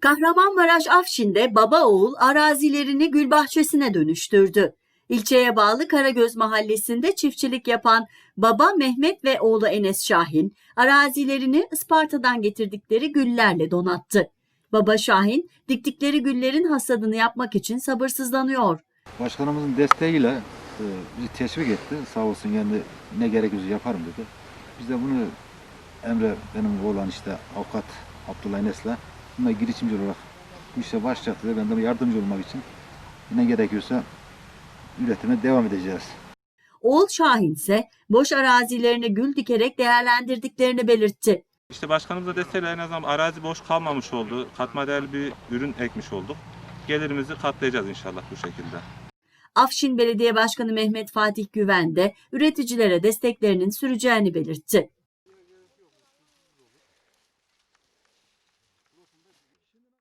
Kahramanmaraş Afşin'de baba oğul arazilerini gül bahçesine dönüştürdü. İlçeye bağlı Karagöz mahallesinde çiftçilik yapan baba Mehmet ve oğlu Enes Şahin arazilerini Isparta'dan getirdikleri güllerle donattı. Baba Şahin diktikleri güllerin hasadını yapmak için sabırsızlanıyor. Başkanımızın desteğiyle e, bizi teşvik etti. Sağ olsun kendi ne gerekiyorsa yaparım dedi. Biz de bunu Emre benim oğlan işte avukat Abdullah Enes'le bununla girişimci olarak bu işe dedi. Ben de yardımcı olmak için ne gerekiyorsa üretime devam edeceğiz. Oğul Şahin ise boş arazilerine gül dikerek değerlendirdiklerini belirtti. İşte başkanımıza desteğiyle en azından arazi boş kalmamış oldu. Katma değerli bir ürün ekmiş olduk. Gelirimizi katlayacağız inşallah bu şekilde. Afşin Belediye Başkanı Mehmet Fatih Güven de üreticilere desteklerinin süreceğini belirtti.